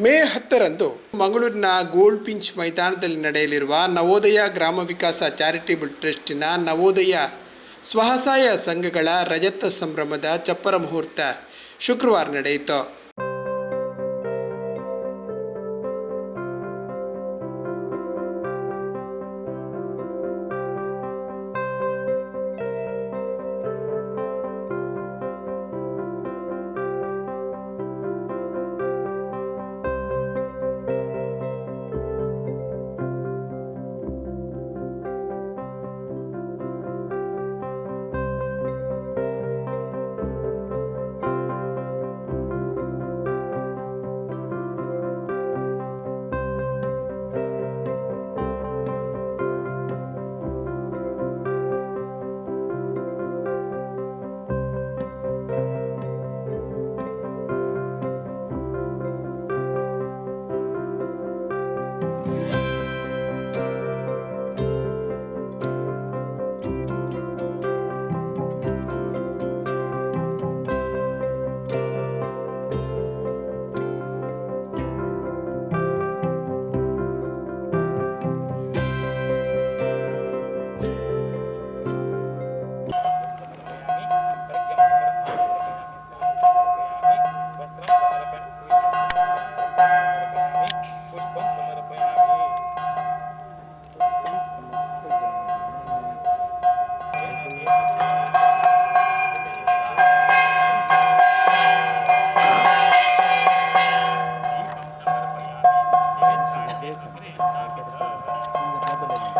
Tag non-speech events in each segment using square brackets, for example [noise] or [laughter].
ಮೇ ಹತ್ತರಂದು ಮಂಗಳೂರಿನ gold pinch ಮೈದಾನದಲ್ಲಿ ನಡೆಯಲಿರುವ ನವೋದಯ ಗ್ರಾಮ ವಿಕಾಸ ಚಾರಿಟೇಬಲ್ ಟ್ರಸ್ಟಿನ ನವೋದಯ ಸ್ವಸಹಾಯ ಸಂಘಗಳ ರಜತ ಸಂಭ್ರಮದ ಚಪ್ಪರ ಮುಹೂರ್ತ ಶುಕ್ರವಾರ ನಡೆಯಿತು.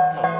Oh.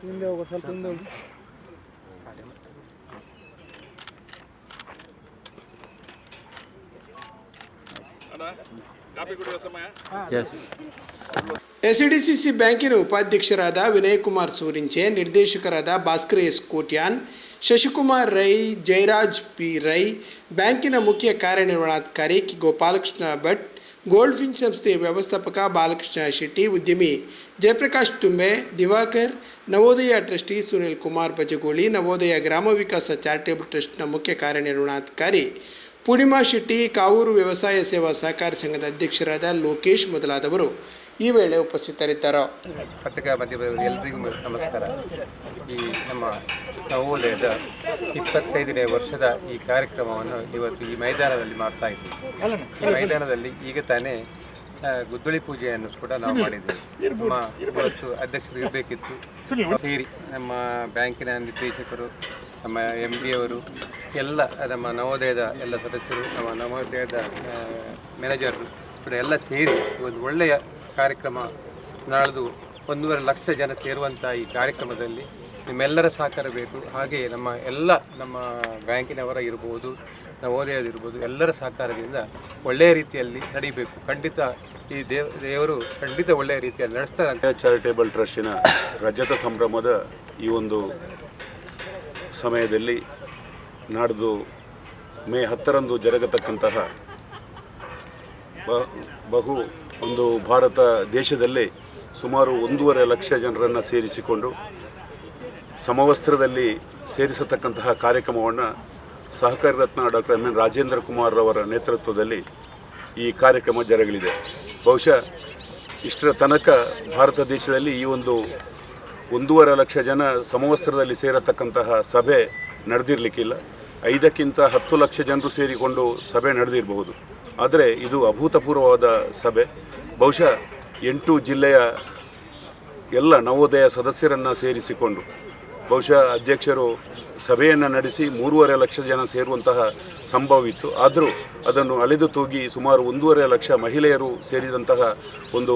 ಹಿಂದೆ ಹೋಗೋ ಸ್ವಲ್ಪ ಹಿಂದೆ ಹೋಗಿ. ಕಾಫಿ ಸಮಯ. ಎಸ್ ಎಸ್ಡಿಸಿಸಿ ಬ್ಯಾಂಕಿನ ಉಪಾಧ್ಯಕ್ಷರಾದ ವಿನಯ್ ಕುಮಾರ್ ಸೂರಿಂಚೆ ನಿರ್ದೇಶಕರಾದ ಭಾಸ್ಕರ್ ಎಸ್ ಕೋಟ್ಯಾನ್ ಶಶಿಕುಮಾರ್ ರೈ ಜಯರಾಜ್ ಪಿ ರೈ ಬ್ಯಾಂಕಿನ ಮುಖ್ಯ ಕಾರ್ಯನಿರ್ವಹಣಾಧಿಕಾರಿ K Gopalakrishna Bhat gold fin ಸಂಸ್ಥೆಯ ವ್ಯವಸ್ಥಾಪಕ ಬಾಲಕೃಷ್ಣ ಶೆಟ್ಟಿ, ಉದ್ಯಮಿ ಜಯಪ್ರಕಾಶ್ ತುಂಬೆ, ದಿವಾಕರ್, ನವೋದಯ ಟ್ರಸ್ಟಿ ಸುನಿಲ್ ಕುಮಾರ್ ಬಜಗೋಳಿ, ನವೋದಯ ಗ್ರಾಮ ವಿಕಾಸ ಚಾರಿಟೇಬಲ್ ಟ್ರಸ್ಟ್ನ ಮುಖ್ಯ ಕಾರ್ಯನಿರ್ವಹಣಾಧಿಕಾರಿ ಪೂರ್ಣಿಮಾ ಶೆಟ್ಟಿ, ಕಾವೂರು ವ್ಯವಸಾಯ ಸೇವಾ ಸಹಕಾರ ಸಂಘದ ಅಧ್ಯಕ್ಷರಾದ ಲೋಕೇಶ್ ಮೊದಲಾದವರು. ಈ ವೇಳೆ ಉಪಸ್ಥಿತರಿದ್ದರು. ಪತ್ರಿಕಾ ಮಾಧ್ಯಮದವರು ಎಲ್ರಿಗೂ ನಮಸ್ಕಾರ. ಈ ನಮ್ಮ ನವೋದಯದ ಇಪ್ಪತ್ತೈದನೇ ವರ್ಷದ ಈ ಕಾರ್ಯಕ್ರಮವನ್ನು ಇವತ್ತು ಈ ಮೈದಾನದಲ್ಲಿ ಮಾಡ್ತಾ ಇದ್ದೀವಿ. ಈ ಮೈದಾನದಲ್ಲಿ ಈಗ ತಾನೇ ಗುದ್ದಳಿ ಪೂಜೆಯನ್ನು ಕೂಡ ನಾವು ಮಾಡಿದ್ದೇವೆ. ನಮ್ಮ ಇವತ್ತು ಅಧ್ಯಕ್ಷರು ಇರಬೇಕಿತ್ತು. ಸೇರಿ ನಮ್ಮ ಬ್ಯಾಂಕಿನ ನಿರ್ದೇಶಕರು ನಮ್ಮ ಎಂ ಬಿ ಅವರು ಎಲ್ಲ ನಮ್ಮ ನವೋದಯದ ಎಲ್ಲ ಸದಸ್ಯರು ನಮ್ಮ ನವೋದಯದ ಮ್ಯಾನೇಜರು ಕೂಡ ಎಲ್ಲ ಸೇರಿ ಒಂದು ಒಳ್ಳೆಯ ಕಾರ್ಯಕ್ರಮ ನಾಳ್ದು ಒಂದೂವರೆ ಲಕ್ಷ ಜನ ಸೇರುವಂಥ ಈ ಕಾರ್ಯಕ್ರಮದಲ್ಲಿ ನಿಮ್ಮೆಲ್ಲರ ಸಹಕಾರ ಬೇಕು. ಹಾಗೆಯೇ ನಮ್ಮ ಎಲ್ಲ ನಮ್ಮ ಬ್ಯಾಂಕಿನವರ ಇರ್ಬೋದು ನವೋದಯದಿರ್ಬೋದು ಎಲ್ಲರ ಸಹಕಾರದಿಂದ ಒಳ್ಳೆಯ ರೀತಿಯಲ್ಲಿ ನಡೀಬೇಕು. ಖಂಡಿತ ಈ ದೇವ, ದೇವರು ಖಂಡಿತ ಒಳ್ಳೆಯ ರೀತಿಯಲ್ಲಿ ನಡೆಸ್ತಾರೆ ಚಾರಿಟೇಬಲ್ ಟ್ರಸ್ಟಿನ ರಜತ ಸಂಭ್ರಮದ ಈ ಒಂದು ಸಮಯದಲ್ಲಿ ನಾಡ್ದು ಮೇ ಹತ್ತರಂದು ಜರುಗತಕ್ಕಂತಹ ಬಹು ಒಂದು ಭಾರತ ದೇಶದಲ್ಲಿ ಸುಮಾರು ಒಂದೂವರೆ ಲಕ್ಷ ಜನರನ್ನು ಸೇರಿಸಿಕೊಂಡು ಸಮವಸ್ತ್ರದಲ್ಲಿ ಸೇರಿಸತಕ್ಕಂತಹ ಕಾರ್ಯಕ್ರಮವನ್ನು Sahakari Ratna doctor M N Rajendra Kumar ಅವರ ನೇತೃತ್ವದಲ್ಲಿ ಈ ಕಾರ್ಯಕ್ರಮ ಜರುಗಲಿದೆ. ಬಹುಶಃ ಇಷ್ಟರ ತನಕ ಭಾರತ ದೇಶದಲ್ಲಿ ಈ ಒಂದು ಒಂದೂವರೆ ಲಕ್ಷ ಜನ ಸಮವಸ್ತ್ರದಲ್ಲಿ ಸೇರತಕ್ಕಂತಹ ಸಭೆ ನಡೆದಿರಲಿಕ್ಕಿಲ್ಲ. ಐದಕ್ಕಿಂತ ಹತ್ತು ಲಕ್ಷ ಜನರು ಸೇರಿಕೊಂಡು ಸಭೆ ನಡೆದಿರಬಹುದು. ಆದರೆ ಇದು ಅಭೂತಪೂರ್ವವಾದ ಸಭೆ. ಬಹುಶಃ ಎಂಟು ಜಿಲ್ಲೆಯ ಎಲ್ಲ ನವೋದಯ ಸದಸ್ಯರನ್ನು ಸೇರಿಸಿಕೊಂಡು, ಬಹುಶಃ ಅಧ್ಯಕ್ಷರು ಸಭೆಯನ್ನು ನಡೆಸಿ ಮೂರುವರೆ ಲಕ್ಷ ಜನ ಸೇರುವಂತಹ ಸಂಭವವಿತ್ತು. ಆದರೂ ಅದನ್ನು ಅಲೆದು ತೂಗಿ ಸುಮಾರು ಒಂದೂವರೆ ಲಕ್ಷ ಮಹಿಳೆಯರು ಸೇರಿದಂತಹ ಒಂದು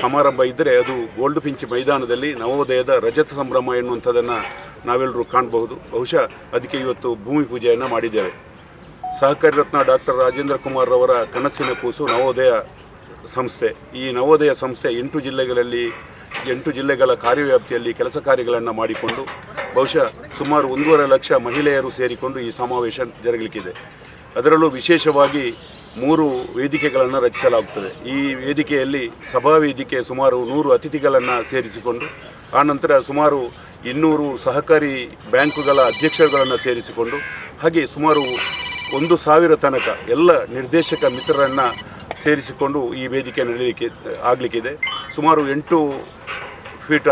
ಸಮಾರಂಭ ಇದ್ದರೆ ಅದು ಗೋಲ್ಡ್ ಪಿಂಚ್ ಮೈದಾನದಲ್ಲಿ ನವೋದಯದ ರಜತ ಸಂಭ್ರಮ ಎನ್ನುವಂಥದ್ದನ್ನು ನಾವೆಲ್ಲರೂ ಕಾಣಬಹುದು. ಬಹುಶಃ ಅದಕ್ಕೆ ಇವತ್ತು ಭೂಮಿ ಪೂಜೆಯನ್ನು ಮಾಡಿದ್ದೇವೆ. ಸಹಕಾರಿ ರತ್ನ ಡಾಕ್ಟರ್ ರಾಜೇಂದ್ರ ಕುಮಾರ್ ಅವರ ಕನಸಿನ ಕೂಸು ನವೋದಯ ಸಂಸ್ಥೆ. ಈ ನವೋದಯ ಸಂಸ್ಥೆ ಎಂಟು ಜಿಲ್ಲೆಗಳಲ್ಲಿ, ಎಂಟು ಜಿಲ್ಲೆಗಳ ಕಾರ್ಯವ್ಯಾಪ್ತಿಯಲ್ಲಿ ಕೆಲಸ ಕಾರ್ಯಗಳನ್ನು ಮಾಡಿಕೊಂಡು, ಬಹುಶಃ ಸುಮಾರು ಒಂದೂವರೆ ಲಕ್ಷ ಮಹಿಳೆಯರು ಸೇರಿಕೊಂಡು ಈ ಸಮಾವೇಶ ಜರುಗಲಿಕ್ಕಿದೆ. ಅದರಲ್ಲೂ ವಿಶೇಷವಾಗಿ ಮೂರು ವೇದಿಕೆಗಳನ್ನು ರಚಿಸಲಾಗುತ್ತದೆ ಈ ವೇದಿಕೆಯಲ್ಲಿ ಸಭಾ ವೇದಿಕೆ ಸುಮಾರು ನೂರು ಅತಿಥಿಗಳನ್ನು ಸೇರಿಸಿಕೊಂಡು ಆನಂತರ ಸುಮಾರು ಇನ್ನೂರು ಸಹಕಾರಿ ಬ್ಯಾಂಕುಗಳ ಅಧ್ಯಕ್ಷರುಗಳನ್ನು ಸೇರಿಸಿಕೊಂಡು, ಹಾಗೆ ಸುಮಾರು ಒಂದು ಸಾವಿರ ತನಕ ಎಲ್ಲ ನಿರ್ದೇಶಕ ಮಿತ್ರರನ್ನು ಸೇರಿಸಿಕೊಂಡು ಈ ವೇದಿಕೆ ನಡೆಯಲಿಕ್ಕೆ, ಆಗಲಿಕ್ಕಿದೆ. ಸುಮಾರು ಎಂಟು ಫೀಟ್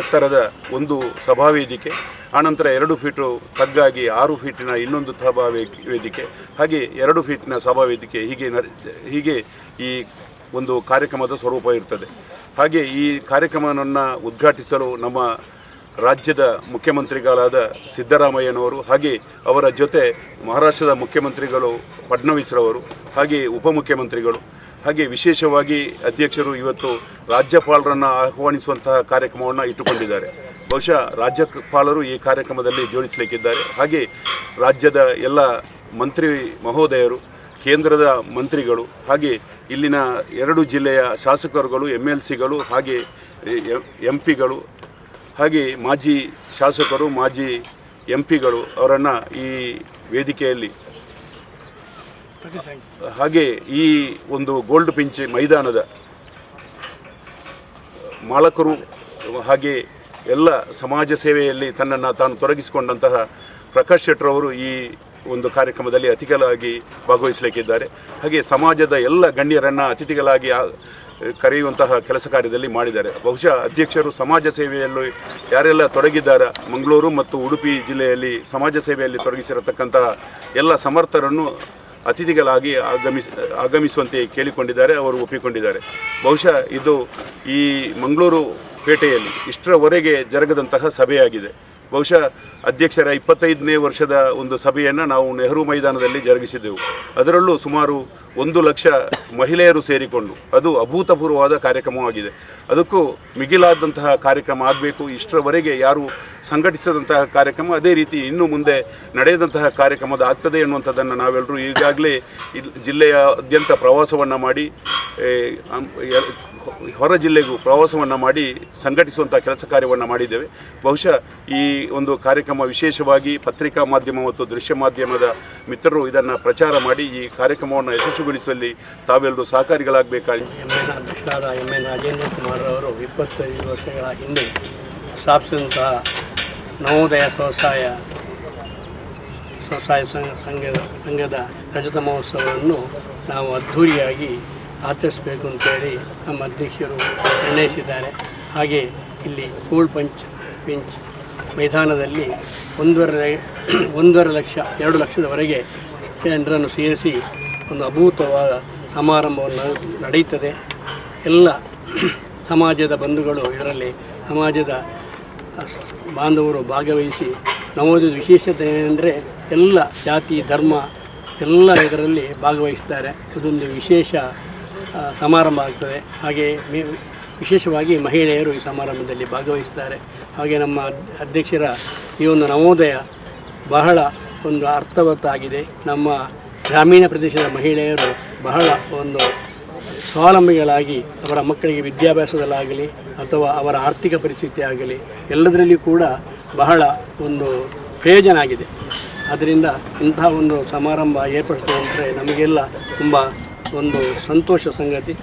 ಎತ್ತರದ ಒಂದು ಸಭಾವೇದಿಕೆ ಆನಂತರ ಎರಡು ಫೀಟು ತಗ್ಗಾಗಿ ಆರು ಫೀಟಿನ ಇನ್ನೊಂದು ಸಭಾ ವೇದಿಕೆ, ಹಾಗೆ ಎರಡು ಫೀಟಿನ ಸಭಾವೇದಿಕೆ ಹೀಗೆ ನ ಹೀಗೆ ಈ ಒಂದು ಕಾರ್ಯಕ್ರಮದ ಸ್ವರೂಪ ಇರ್ತದೆ. ಹಾಗೆ ಈ ಕಾರ್ಯಕ್ರಮವನ್ನು ಉದ್ಘಾಟಿಸಲು ನಮ್ಮ ರಾಜ್ಯದ ಮುಖ್ಯಮಂತ್ರಿಗಳಾದ ಸಿದ್ದರಾಮಯ್ಯನವರು ಹಾಗೆ ಅವರ ಜೊತೆ ಮಹಾರಾಷ್ಟ್ರದ ಮುಖ್ಯಮಂತ್ರಿಗಳು ಫಡ್ನವೀಸ್ರವರು, ಹಾಗೆ ಉಪಮುಖ್ಯಮಂತ್ರಿಗಳು, ಹಾಗೆ ವಿಶೇಷವಾಗಿ ಅಧ್ಯಕ್ಷರು ಇವತ್ತು ರಾಜ್ಯಪಾಲರನ್ನು ಆಹ್ವಾನಿಸುವಂತಹ ಕಾರ್ಯಕ್ರಮವನ್ನು ಇಟ್ಟುಕೊಂಡಿದ್ದಾರೆ. ಬಹುಶಃ ರಾಜ್ಯಪಾಲರು ಈ ಕಾರ್ಯಕ್ರಮದಲ್ಲಿ ಜೋಡಿಸಲಿಕ್ಕಿದ್ದಾರೆ. ಹಾಗೆ ರಾಜ್ಯದ ಎಲ್ಲ ಮಂತ್ರಿ ಮಹೋದಯರು, ಕೇಂದ್ರದ ಮಂತ್ರಿಗಳು, ಹಾಗೆ ಇಲ್ಲಿನ ಎರಡು ಜಿಲ್ಲೆಯ ಶಾಸಕರುಗಳು ಎಂ ಎಲ್ ಸಿಗಳು ಹಾಗೆ ಎಂ ಪಿಗಳು ಹಾಗೆ ಮಾಜಿ ಶಾಸಕರು, ಮಾಜಿ ಎಂ ಪಿಗಳು ಅವರನ್ನು ಈ ವೇದಿಕೆಯಲ್ಲಿ ಹಾಗೆ ಈ ಒಂದು ಗೋಲ್ಡ್ ಪಿಂಚ್ ಮೈದಾನದ ಮಾಲಕರು ಹಾಗೆ ಎಲ್ಲ ಸಮಾಜ ಸೇವೆಯಲ್ಲಿ ತನ್ನನ್ನು ತಾನು ತೊಡಗಿಸಿಕೊಂಡಂತಹ ಪ್ರಕಾಶ್ ಶೆಟ್ಟರವರು ಈ ಒಂದು ಕಾರ್ಯಕ್ರಮದಲ್ಲಿ ಅತಿಥಿಗಳಾಗಿ ಭಾಗವಹಿಸಲಿಕ್ಕಿದ್ದಾರೆ. ಹಾಗೆ ಸಮಾಜದ ಎಲ್ಲ ಗಣ್ಯರನ್ನು ಅತಿಥಿಗಳಾಗಿ ಕರೆಯುವಂತಹ ಕೆಲಸ ಕಾರ್ಯದಲ್ಲಿ ಮಾಡಿದ್ದಾರೆ. ಬಹುಶಃ ಅಧ್ಯಕ್ಷರು ಸಮಾಜ ಸೇವೆಯಲ್ಲಿ ಯಾರೆಲ್ಲ ತೊಡಗಿದ್ದಾರೆ, ಮಂಗಳೂರು ಮತ್ತು ಉಡುಪಿ ಜಿಲ್ಲೆಯಲ್ಲಿ ಸಮಾಜ ಸೇವೆಯಲ್ಲಿ ತೊಡಗಿಸಿರತಕ್ಕಂತಹ ಎಲ್ಲ ಸಮರ್ಥರನ್ನು ಅತಿಥಿಗಳಾಗಿ ಆಗಮಿಸ, ಆಗಮಿಸುವಂತೆ ಕೇಳಿಕೊಂಡಿದ್ದಾರೆ, ಅವರು ಒಪ್ಪಿಕೊಂಡಿದ್ದಾರೆ. ಬಹುಶಃ ಇದು ಈ ಮಂಗಳೂರು ಪೇಟೆಯಲ್ಲಿ ಇಷ್ಟರವರೆಗೆ ಜರುಗದಂತಹ ಸಭೆಯಾಗಿದೆ. ಬಹುಶಃ ಅಧ್ಯಕ್ಷರ ಇಪ್ಪತ್ತೈದನೇ ವರ್ಷದ ಒಂದು ಸಭೆಯನ್ನು ನಾವು ನೆಹರು ಮೈದಾನದಲ್ಲಿ ಜರುಗಿಸಿದ್ದೆವು. ಅದರಲ್ಲೂ ಸುಮಾರು ಒಂದು ಲಕ್ಷ ಮಹಿಳೆಯರು ಸೇರಿಕೊಂಡು ಅದು ಅಭೂತಪೂರ್ವವಾದ ಕಾರ್ಯಕ್ರಮವಾಗಿದೆ. ಅದಕ್ಕೂ ಮಿಗಿಲಾದಂತಹ ಕಾರ್ಯಕ್ರಮ ಆಗಬೇಕು, ಇಷ್ಟರವರೆಗೆ ಯಾರು ಸಂಘಟಿಸಿದಂತಹ ಕಾರ್ಯಕ್ರಮ ಅದೇ ರೀತಿ ಇನ್ನು ಮುಂದೆ ನಡೆಯದಂತಹ ಕಾರ್ಯಕ್ರಮದ ಆಗ್ತದೆ ಎನ್ನುವಂಥದ್ದನ್ನು ನಾವೆಲ್ಲರೂ ಈಗಾಗಲೇ ಜಿಲ್ಲೆಯಾದ್ಯಂತ ಪ್ರವಾಸವನ್ನು ಮಾಡಿ ಹೊರ ಜಿಲ್ಲೆಗೂ ಪ್ರವಾಸವನ್ನು ಮಾಡಿ ಸಂಘಟಿಸುವಂಥ ಕೆಲಸ ಕಾರ್ಯವನ್ನು ಮಾಡಿದ್ದೇವೆ. ಬಹುಶಃ ಈ ಒಂದು ಕಾರ್ಯಕ್ರಮ ವಿಶೇಷವಾಗಿ ಪತ್ರಿಕಾ ಮಾಧ್ಯಮ ಮತ್ತು ದೃಶ್ಯ ಮಾಧ್ಯಮದ ಮಿತ್ರರು ಇದನ್ನು ಪ್ರಚಾರ ಮಾಡಿ ಈ ಕಾರ್ಯಕ್ರಮವನ್ನು ಯಶಸ್ವಿಗೊಳಿಸುವಲ್ಲಿ ತಾವೆಲ್ಲರೂ ಸಹಕಾರಿಗಳಾಗಬೇಕಾಗಿ ಎಂ ಎನ್ ರಾಜೇಂದ್ರ ಕುಮಾರ್ ಅವರು ಇಪ್ಪತ್ತೈದು ವರ್ಷಗಳ ಹಿಂದೆ ಸ್ಥಾಪಿಸಿದಂತಹ ನವೋದಯ ಸ್ವಸಹಾಯ ಸ್ವಸಹಾಯ ಸಂಘ ಸಂಘದ ರಜತ ಮಹೋತ್ಸವವನ್ನು ನಾವು ಅದ್ಧೂರಿಯಾಗಿ ಆಚರಿಸಬೇಕು ಅಂತೇಳಿ ನಮ್ಮ ಅಧ್ಯಕ್ಷರು ನಿರ್ಣಯಿಸಿದ್ದಾರೆ. ಹಾಗೆ ಇಲ್ಲಿ ಗೋಲ್ಡ್ ಪಂಚ್ ಪಿಂಚ್ ಮೈದಾನದಲ್ಲಿ ಒಂದೂವರೆ [clears throat] ಒಂದೂವರೆ ಲಕ್ಷ, ಎರಡು ಲಕ್ಷದವರೆಗೆ ಜನರನ್ನು ಸೇರಿಸಿ ಒಂದು ಅಭೂತವಾದ ಸಮಾರಂಭವನ್ನು ನಡೆಯುತ್ತದೆ. ಎಲ್ಲ [clears throat] ಸಮಾಜದ ಬಂಧುಗಳು ಇದರಲ್ಲಿ ಸಮಾಜದ ಬಾಂಧವರು ಭಾಗವಹಿಸಿ ನವೋದಯದ ವಿಶೇಷತೆ ಏನೆಂದರೆ ಎಲ್ಲ ಜಾತಿ, ಧರ್ಮ ಎಲ್ಲ ಇದರಲ್ಲಿ ಭಾಗವಹಿಸ್ತಾರೆ. ಇದೊಂದು ವಿಶೇಷ ಸಮಾರಂಭ ಆಗ್ತದೆ. ಹಾಗೆ ವಿಶೇಷವಾಗಿ ಮಹಿಳೆಯರು ಈ ಸಮಾರಂಭದಲ್ಲಿ ಭಾಗವಹಿಸ್ತಾರೆ. ಹಾಗೆ ನಮ್ಮ ಅಧ್ಯಕ್ಷರ ಈ ಒಂದು ನವೋದಯ ಬಹಳ ಒಂದು ಅರ್ಥವತ್ತಾಗಿದೆ. ನಮ್ಮ ಗ್ರಾಮೀಣ ಪ್ರದೇಶದ ಮಹಿಳೆಯರು ಬಹಳ ಒಂದು ಸ್ವಾವಲಂಬಿಗಳಾಗಿ ಅವರ ಮಕ್ಕಳಿಗೆ ವಿದ್ಯಾಭ್ಯಾಸದಲ್ಲಾಗಲಿ ಅಥವಾ ಅವರ ಆರ್ಥಿಕ ಪರಿಸ್ಥಿತಿ ಆಗಲಿ ಎಲ್ಲದರಲ್ಲಿಯೂ ಕೂಡ ಬಹಳ ಒಂದು ಪ್ರಯೋಜನ ಆಗಿದೆ. ಆದ್ದರಿಂದ ಇಂತಹ ಒಂದು ಸಮಾರಂಭ ಏರ್ಪಡಿಸುವಂದರೆ ನಮಗೆಲ್ಲ ತುಂಬ ಒಂದು ಸಂತೋಷ ಸಂಗತಿ.